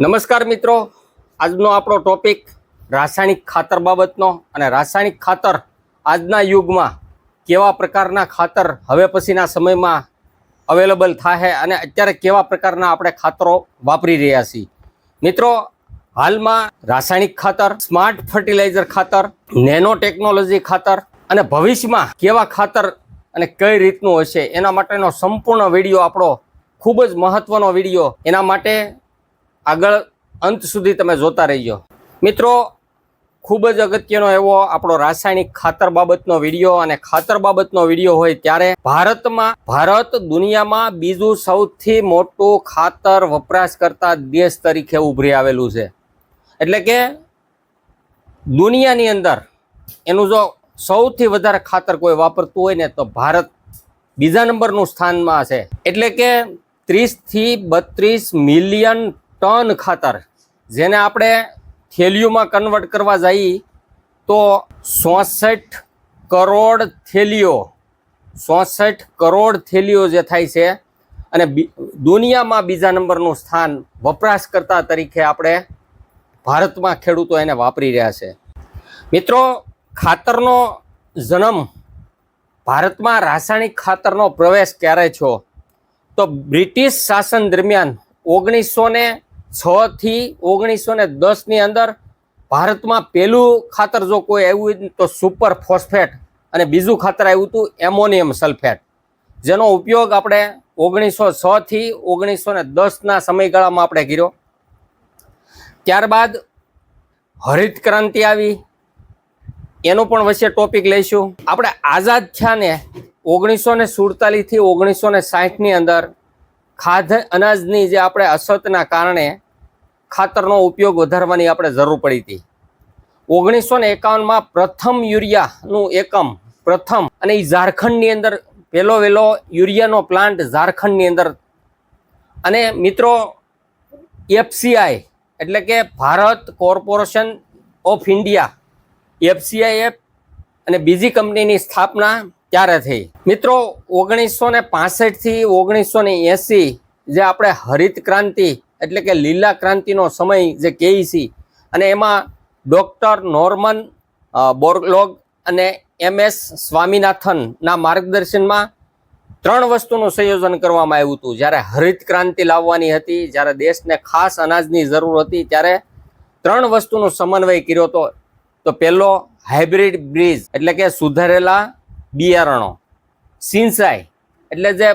નમસ્કાર મિત્રો. આજનો આપણો ટોપિક રાસાયણિક ખાતર બાબતનો અને રાસાયણિક ખાતર આજના યુગમાં કેવા પ્રકારના ખાતર હવે પછીના સમયમાં અવેલેબલ થાય અને અત્યારે કેવા પ્રકારના આપણે ખાતરો વાપરી રહ્યા છીએ. મિત્રો, હાલમાં રાસાયણિક ખાતર સ્માર્ટ ફર્ટિલાઇઝર ખાતર નેનો ટેકનોલોજી ખાતર અને ભવિષ્યમાં કેવા ખાતર અને કઈ રીતનું હશે એના માટેનો સંપૂર્ણ વીડિયો આપણો ખૂબ જ મહત્વનો વીડિયો એના માટે આગળ અંત સુધી તમે જોતા રહીજો. મિત્રો, ખૂબ જ અગત્યનો એવો આપણો રાસાયણિક ખાતર બાબતનો વીડિયો અને ખાતર બાબતનો વીડિયો હોય ત્યારે ભારતમાં, ભારત દુનિયામાં બીજું સૌથી મોટું ખાતર વપરાશ કરતા દેશ તરીકે ઉભરી આવેલું છે. એટલે કે દુનિયાની અંદર એનું જો સૌથી વધારે ખાતર કોઈ વાપરતું હોય ને તો ભારત બીજા નંબરનું સ્થાનમાં છે. એટલે કે ત્રીસથી બત્રીસ મિલિયન ટન ખાતર. જેને આપણે થેલીઓમાં કન્વર્ટ કરવા જઈએ, તો ચોસઠ કરોડ થેલીઓ ચોસઠ કરોડ થેલીઓ જે થાય છે, અને દુનિયામાં બીજા નંબરનું સ્થાન વપરાશકર્તા તરીકે આપણે ભારતમાં ખેડૂતો એને વાપરી રહ્યા છે. મિત્રો, ખાતરનો જન્મ ભારતમાં રાસાયણિક ખાતરનો પ્રવેશ ક્યારે થયો? તો બ્રિટિશ શાસન દરમિયાન ઓગણીસો છ થી ઓગણીસો ને દસની અંદર ભારતમાં પહેલું ખાતર જો કોઈ આવ્યું તો સુપર ફોસ્ફેટ અને બીજું ખાતર આવ્યું હતું એમોનિયમ સલ્ફેટ. જેનો ઉપયોગ આપણે ઓગણીસો છ થી ઓગણીસો ને દસના સમયગાળામાં આપણે કર્યો. ત્યારબાદ હરિત ક્રાંતિ આવી. એનો પણ વચ્ચે ટોપિક લઈશું. આપણે આઝાદ થયા ને ઓગણીસો ને સુડતાલીસથી ઓગણીસો ને સાહીઠની અંદર ખાધ અનાજની જે આપણે અછતના કારણે ખાતરનો ઉપયોગ વધારવાની આપણે જરૂર પડી હતી. ઓગણીસો ને એકાવનમાં પ્રથમ યુરિયાનું એકમ, પ્રથમ અને એ ઝારખંડની અંદર પહેલો વહેલો યુરિયાનો પ્લાન્ટ ઝારખંડની અંદર. અને મિત્રો, એફસીઆઈ એટલે કે ભારત કોર્પોરેશન ઓફ ઇન્ડિયા એફસીઆઈએફ અને બીજી કંપનીની સ્થાપના ત્યારે થઈ. મિત્રો ઓગણીસો ને પાસઠથી ઓગણીસો ને એંસી જે આપણે હરિત ક્રાંતિ એટલે કે લીલા ક્રાંતિનો સમય જે કહીએ છીએ અને એમાં ડૉક્ટર નોર્મન બોર્ગલોગ અને એમ એસ સ્વામિનાથનના માર્ગદર્શનમાં ત્રણ વસ્તુનું સંયોજન કરવામાં આવ્યું હતું. જ્યારે હરિત ક્રાંતિ લાવવાની હતી, જ્યારે દેશને ખાસ અનાજની જરૂર હતી, ત્યારે ત્રણ વસ્તુનો સમન્વય કર્યો હતો. તો પહેલો હાઇબ્રિડ બ્રિજ એટલે કે સુધારેલા બિયારણો, સિંચાઈ, એટલે જે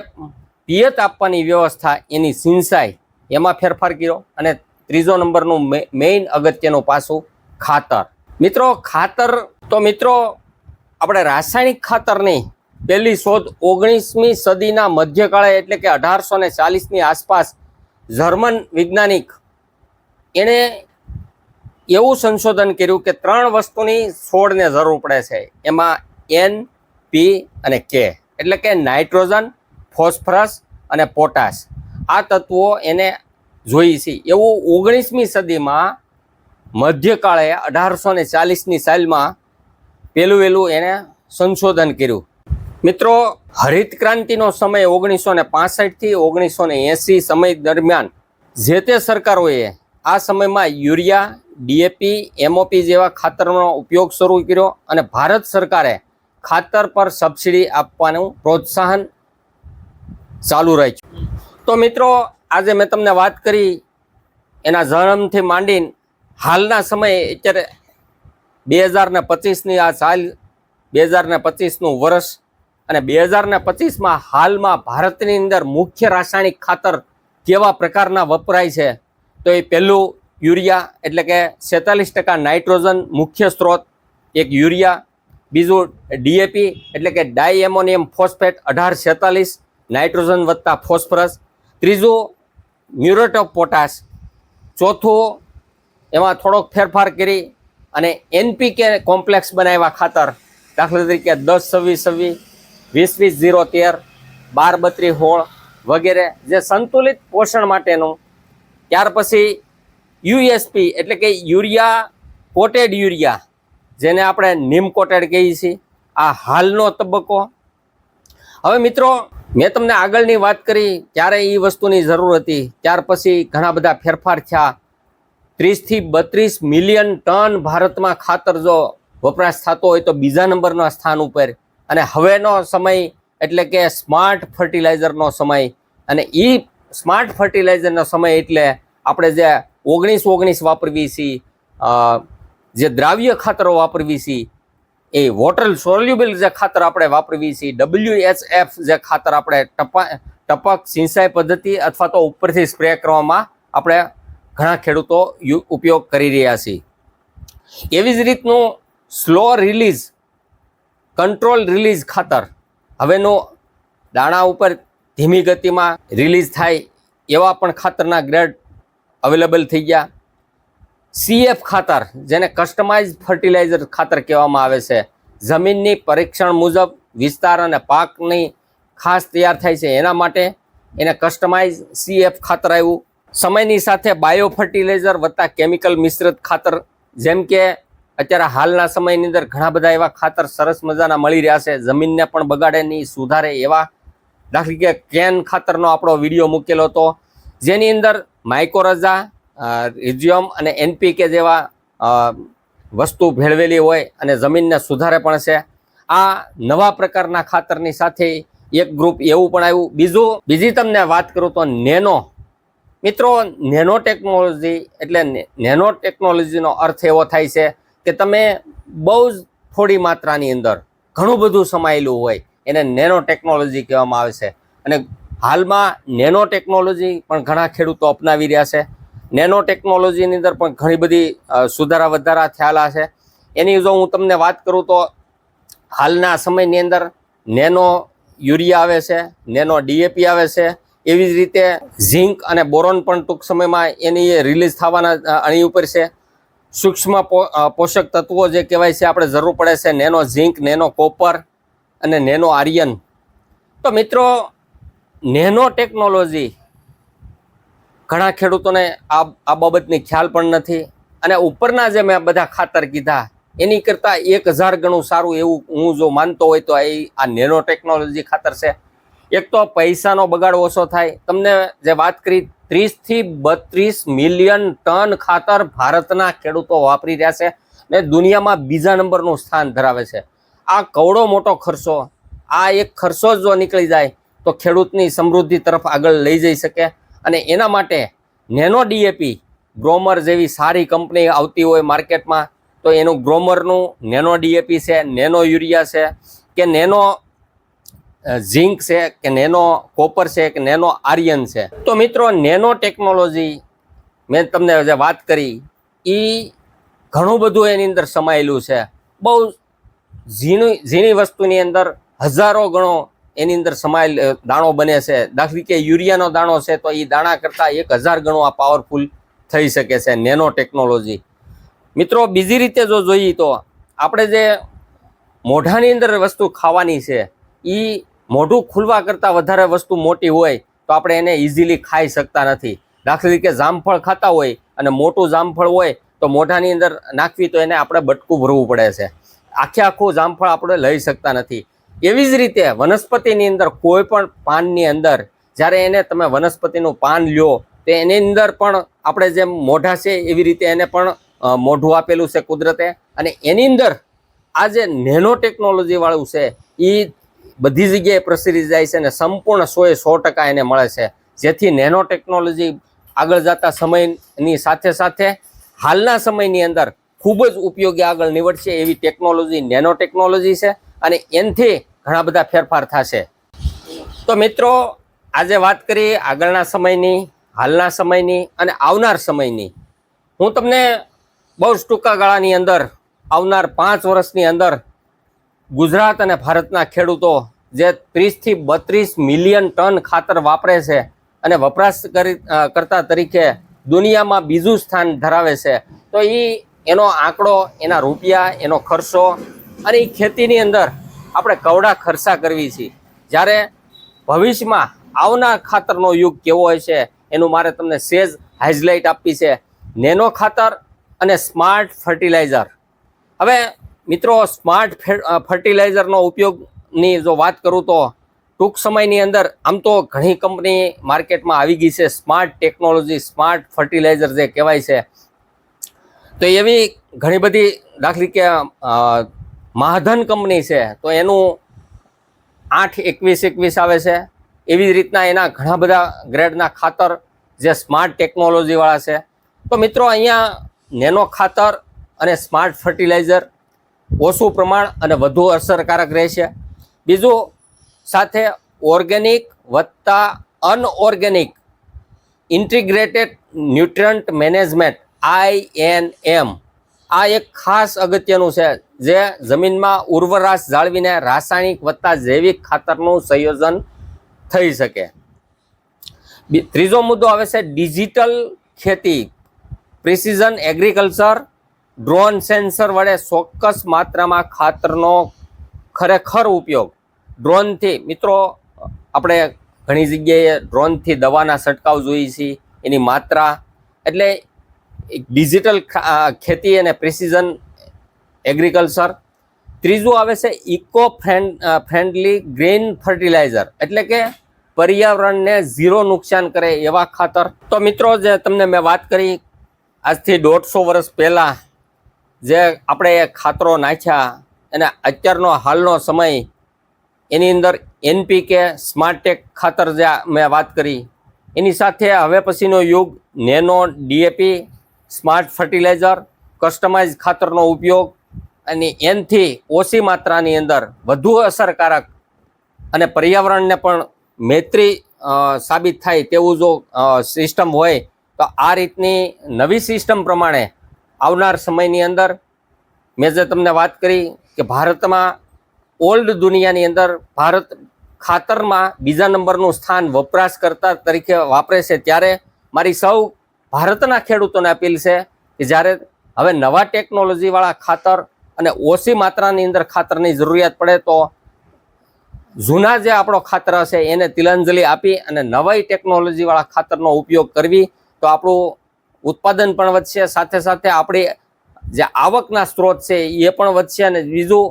પિયત આપવાની વ્યવસ્થા એની સિંચાઈ, એમાં ફેરફાર કર્યો અને ત્રીજો નંબરનું મેઇન અગત્યનું પાસું ખાતર. મિત્રો, ખાતર તો મિત્રો, આપણે રાસાયણિક ખાતરની પહેલી શોધ ઓગણીસમી સદીના મધ્યકાળે એટલે કે અઢારસો ને ચાલીસની આસપાસ જર્મન વૈજ્ઞાનિક એણે એવું સંશોધન કર્યું કે ત્રણ વસ્તુની છોડને જરૂર પડે છે. એમાં એન પી અને કે એટલે કે નાઇટ્રોજન, ફોસ્ફરસ અને પોટાશ. આ તત્વો એને જોઈ છે. એવું ઓગણીસમી સદીમાં મધ્યકાળે અઢારસો ને ચાલીસની સાલમાં પહેલું વહેલું એણે સંશોધન કર્યું. મિત્રો, હરિત ક્રાંતિનો સમય ઓગણીસો ને પાસઠથી ઓગણીસો ને એંસી સમય દરમિયાન. જે તે સરકારોએ આ સમયમાં યુરિયા, ડીએપી, એમઓપી જેવા ખાતરનો ઉપયોગ શરૂ કર્યો અને ભારત સરકારે ખાતર પર સબસિડી આપવાનું પ્રોત્સાહન ચાલુ રાખ્યું. તો મિત્રો, આજે મેં તમને વાત કરી એના જન્મથી માંડીને હાલના સમયે અત્યારે બે હજારને પચીસની આ સાલ, બે હજારને પચીસનું વર્ષ અને બે હજારને પચીસમાં હાલમાં ભારતની અંદર મુખ્ય રાસાયણિક ખાતર કેવા પ્રકારના વપરાય છે? તો એ પહેલું યુરિયા એટલે કે સેતાલીસ ટકા નાઇટ્રોજન મુખ્ય સ્ત્રોત, એક યુરિયા બીજું ડીએપી એટલે કે ડાય એમોનિયમ ફોસ્ફેટ અઢાર છેતાલીસ, નાઇટ્રોજન વત્તા ફોસ્ફરસ. ત્રીજું, મ્યુરેટ ઓફ પોટાશ. ચોથું, એમાં થોડોક ફેરફાર કરી અને એનપીકે કોમ્પ્લેક્સ બનાવ્યા ખાતર. દાખલા તરીકે દસ, છવ્વીસ છવ્વીસ, વીસ વીસ, ઝીરો, તેર, બાર, બત્રીસ હોળ વગેરે જે સંતુલિત પોષણ માટેનું. ત્યાર પછી યુએસપી એટલે કે યુરિયા કોટેડ યુરિયા. જેને આપણે નીમ કોટેડ કહીએ છીએ. આ હાલનો તબક્કો. હવે મિત્રો, મેં તમને આગળની વાત કરી ત્યારે એ વસ્તુની જરૂર હતી, ત્યાર પછી ઘણા બધા ફેરફાર થયા. ત્રીસથી બત્રીસ મિલિયન ટન ભારતમાં ખાતર જો વપરાશ થતો હોય તો બીજા નંબરના સ્થાન ઉપર. અને હવેનો સમય એટલે કે સ્માર્ટ ફર્ટિલાઇઝરનો સમય. અને એ સ્માર્ટ ફર્ટિલાઇઝરનો સમય એટલે આપણે જે ઓગણીસ ઓગણીસ વાપરવી છીએ જે દ્રાવ્ય ખાતરો વાપરવી છીએ એ વોટર સોલ્યુબલ જે ખાતર આપણે વાપરવી છીએ ડબલ્યુ એચ એફ જે ખાતર આપણે ટપા, ટપક, સિંચાઈ પદ્ધતિ અથવા તો ઉપરથી સ્પ્રે કરવામાં આપણે ઘણા ખેડૂતો ઉપયોગ કરી રહ્યા છીએ એવી જ રીતનું સ્લો રિલીઝ કંટ્રોલ રિલીઝ ખાતર. હવેનું દાણા ઉપર ધીમી ગતિમાં રિલીઝ થાય એવા પણ ખાતરના ગ્રેડ અવેલેબલ થઈ ગયા. સીએફ ખાતર, જેને કસ્ટમાઇઝ ફર્ટિલાઇઝર ખાતર કહેવામાં આવે છે. જમીનની પરીક્ષણ મુજબ વિસ્તાર અને પાકની ખાસ તૈયાર થાય છે. એના માટે એને કસ્ટમાઇઝ સીએફ ખાતર આવ્યું સમયની સાથે બાયો ફર્ટિલાઇઝર વત્તા કેમિકલ મિશ્રિત ખાતર, જેમ કે અત્યારે હાલના સમયની અંદર ઘણા બધા એવા ખાતર સરસ મજાના મળી રહ્યા છે. જમીનને પણ બગાડે નહીં, સુધારે એવા. દાખલી કે કેન ખાતરનો આપણો વીડિયો મૂકેલો હતો. જેની અંદર માઇકોરઝા રિઝિયમ અને એનપીકે જેવા વસ્તુ ભેળવેલી હોય અને જમીનને સુધારે પણ છે. આ નવા પ્રકારના ખાતરની સાથે એક ગ્રુપ એવું પણ આવ્યું. બીજું, બીજી તમને વાત કરું તો નેનો. મિત્રો નેનો ટેકનોલોજી એટલે નેનો ટેકનોલોજીનો અર્થ એવો થાય છે કે તમે બહુ જ થોડી માત્રાની અંદર ઘણું બધું સમાયેલું હોય એને નેનો ટેકનોલોજી કહેવામાં આવે છે. અને હાલમાં નેનો ટેકનોલોજી પણ ઘણા ખેડૂતો અપનાવી રહ્યા છે. નેનો ટેકનોલોજીની અંદર પણ ઘણી બધી સુધારા વધારા થયેલા છે. એની જો હું તમને વાત કરું તો હાલના સમયની અંદર નેનો યુરિયા આવે છે, નેનો ડીએપી આવે છે. એવી જ રીતે ઝિંક અને બોરોન પણ ટૂંક સમયમાં એની રિલીઝ થવાના અણી ઉપર છે. સૂક્ષ્મ પોષક તત્વો જે કહેવાય છે, આપણે જરૂર પડે છે નેનો ઝિંક, નેનો કોપર અને નેનો આર્યન. તો મિત્રો, નેનો ટેકનોલોજી ઘણા ખેડૂતોને આ આ બાબતની ખ્યાલ પણ નથી. અને ઉપરના જે મેં બધા ખાતર કીધા, એની કરતાં એક હજાર ગણું સારું એવું હું જો માનતો હોય તો એ આ નેનો ટેકનોલોજી ખાતર છે. એક તો પૈસાનો બગાડ ઓછો થાય. તમને જે વાત કરી, ત્રીસથી બત્રીસ મિલિયન ટન ખાતર ભારતના ખેડૂતો વાપરી રહ્યા છે ને દુનિયામાં બીજા નંબરનું સ્થાન ધરાવે છે. આ કવડો મોટો ખર્ચો, આ એક ખર્ચો જો નીકળી જાય, તો ખેડૂતની સમૃદ્ધિ તરફ આગળ લઈ જઈ શકે. અને એના માટે નેનો ડીએપી ગ્રોમર જેવી સારી કંપની આવતી હોય માર્કેટમાં, તો એનું ગ્રોમરનું નેનો ડીએપી છે, નેનો યુરિયા છે, કે નેનો ઝિંક છે, કે નેનો કોપર છે, કે નેનો આર્યન છે. તો મિત્રો, નેનો ટેકનોલોજી, મેં તમને જે વાત કરી એ ઘણું બધું એની અંદર સમાયેલું છે. બહુ ઝીણી ઝીણી વસ્તુની અંદર હજારો ગણો એની અંદર સમાયેલ દાણો બને છે. દાખલી કે યુરિયાનો દાણો છે, તો એ દાણા કરતાં એક હજાર ગણો આ પાવરફુલ થઈ શકે છે નેનો ટેકનોલોજી. મિત્રો, બીજી રીતે જો જોઈએ તો આપણે જે મોઢાની અંદર વસ્તુ ખાવાની છે એ મોઢું ખુલવા કરતાં વધારે વસ્તુ મોટી હોય તો આપણે એને ઇઝીલી ખાઈ શકતા નથી. દાખલા તરીકે જામફળ ખાતા હોય અને મોટું જામફળ હોય તો મોઢાની અંદર નાખવી તો એને આપણે બટકું ભરવું પડે છે. આખે આખું જામફળ આપણે લઈ શકતા નથી. એવી જ રીતે વનસ્પતિની અંદર કોઈ પણ પાનની અંદર, જ્યારે એને તમે વનસ્પતિનું પાન લ્યો, તો એની અંદર પણ આપણે જેમ મોઢા છે એવી રીતે એને પણ મોઢું આપેલું છે કુદરતે. અને એની અંદર આ જે નેનો ટેકનોલોજીવાળું છે એ બધી જગ્યાએ પ્રસરી જાય છે અને સંપૂર્ણ સો એ સો ટકા એને મળે છે. જેથી નેનો ટેકનોલોજી આગળ જતા સમયની સાથે સાથે હાલના સમયની અંદર ખૂબ જ ઉપયોગી આગળ નીવડશે એવી ટેકનોલોજી નેનો ટેકનોલોજી છે. અને એનથી ઘણા બધા ફેરફાર થશે. તો મિત્રો, આજે વાત કરી આગળના સમયની, હાલના સમયની અને આવનાર સમયની. હું તમને બહુ જ ટૂંકા ગાળાની અંદર, આવનાર પાંચ વર્ષની અંદર ગુજરાત અને ભારતના ખેડૂતો જે ત્રીસથી બત્રીસ મિલિયન ટન ખાતર વાપરે છે અને વપરાશ કરી કરતા તરીકે દુનિયામાં બીજું સ્થાન ધરાવે છે, તો એ એનો આંકડો, એના રૂપિયા, એનો ખર્ચો અને એ ખેતીની અંદર આપણે કવડા ખર્ચા કરવી છે. જ્યારે ભવિષ્યમાં આવનાર ખાતરનો યુગ કેવો હોય છે, એનું મારે તમને સેજ હાઇઝલાઇટ આપવી છે. નેનો ખાતર અને સ્માર્ટ ફર્ટિલાઇઝર હવે મિત્રો સ્માર્ટ ફર્ટિલાઇઝરનો ઉપયોગની જો વાત કરું તો ટૂંક સમયની અંદર આમ તો ઘણી કંપની માર્કેટમાં આવી ગઈ છે. સ્માર્ટ ટેકનોલોજી સ્માર્ટ ફર્ટિલાઇઝર જે કહેવાય છે. તો એવી ઘણી બધી દાખલી કે મહાધન કંપની છે, તો એનું આઠ એકવીસ એકવીસ આવે છે. એવી જ રીતના એના ઘણા બધા ગ્રેડના ખાતર જે સ્માર્ટ ટેકનોલોજીવાળા છે. તો મિત્રો અહીંયા નેનો ખાતર અને સ્માર્ટ ફર્ટિલાઇઝર ઓછું પ્રમાણ અને વધુ અસરકારક રહેશે. બીજું, સાથે ઓર્ગેનિક વત્તા inorganic integrated nutrient management I N M આ એક ખાસ અગત્યનું છે, જે જમીનમાં ઉર્વરાશ જાળવીને રાસાયણિક વત્તા જૈવિક ખાતરનું સંયોજન થઈ શકે. ત્રીજો મુદ્દો આવે છે ડિજિટલ ખેતી. પ્રિસિઝન એગ્રીકલ્ચર, ડ્રોન સેન્સર વડે ચોક્કસ માત્રામાં ખાતરનો ખરેખર ઉપયોગ. ડ્રોનથી, મિત્રો, આપણે ઘણી જગ્યાએ ડ્રોનથી દવાના છંટકાવ જોઈએ છીએ. એની માત્રા, એટલે ડિજિટલ ખેતી અને પ્રિસિઝન એગ્રીકલ્ચર ત્રીજું આવે છે eco friend friendly green fertiliser એટલે કે પર્યાવરણને ઝીરો નુકસાન કરે એવા ખાતર. તો મિત્રો, જે તમને મેં વાત કરી, આજથી દોઢસો વર્ષ પહેલાં જે આપણે ખાતરો નાખ્યા અને અત્યારનો હાલનો સમય, એની અંદર એનપીકે સ્માર્ટેક ખાતર જે મેં વાત કરી, એની સાથે હવે પછીનો યુગ nano DAP smart fertiliser, customise ખાતરનો ઉપયોગ અને એનથી ઓછી માત્રાની અંદર વધુ અસરકારક અને પર્યાવરણને પણ મૈત્રી સાબિત થાય તેવું જો સિસ્ટમ હોય, તો આ રીતની નવી સિસ્ટમ પ્રમાણે આવનાર સમયની અંદર મેં જે તમને વાત કરી કે ભારતમાં ઓલ્ડ દુનિયાની અંદર ભારત ખાતરમાં બીજા નંબરનું સ્થાન વપરાશકર્તા તરીકે વાપરે છે, ત્યારે મારી સૌ ભારતના ખેડૂતોને અપીલ છે કે જ્યારે હવે નવા ટેકનોલોજીવાળા ખાતર અને ઓછી માત્રાની અંદર ખાતરની જરૂરિયાત પડે તો જૂના જે આપણો ખાતર હશે એને તિલાંજલિ આપી અને નવાઈ ટેકનોલોજીવાળા ખાતરનો ઉપયોગ કરવી તો આપણું ઉત્પાદન પણ વધશે. સાથે સાથે આપણી જે આવકના સ્ત્રોત છે એ પણ વધશે અને બીજું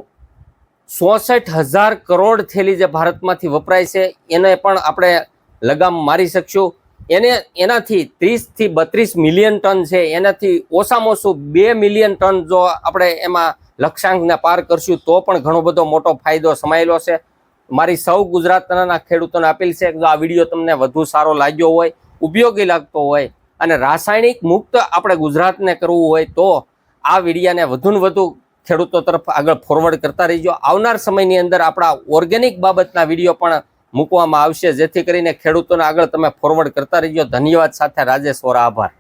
ચોસઠ હજાર કરોડ થેલી જે ભારતમાંથી વપરાય છે એને પણ આપણે લગામ મારી શકશું. એને એનાથી ત્રીસથી બત્રીસ મિલિયન ટન છે. એનાથી ઓછામાં ઓછું બે મિલિયન ટન જો આપણે એમાં લક્ષ્યાંકને પાર કરશું, તો પણ ઘણો બધો મોટો ફાયદો સમાયેલો છે. મારી સૌ ગુજરાતના ખેડૂતોને અપીલ છે કે જો આ વીડિયો તમને વધુ સારો લાગ્યો હોય, ઉપયોગી લાગતો હોય અને રાસાયણિક મુક્ત આપણે ગુજરાતને કરવું હોય, તો આ વિડીયાને વધુ ને વધુ ખેડૂતો તરફ આગળ ફોરવર્ડ કરતા રહીજો. આવનાર સમયની અંદર આપણા ઓર્ગેનિક બાબતના વીડિયો પણ મૂકવામાં આવશે. જેથી કરીને ખેડૂતોને આગળ તમે ફોરવર્ડ કરતા રહીજો. ધન્યવાદ સાથે રાજેશ વોરા આભાર.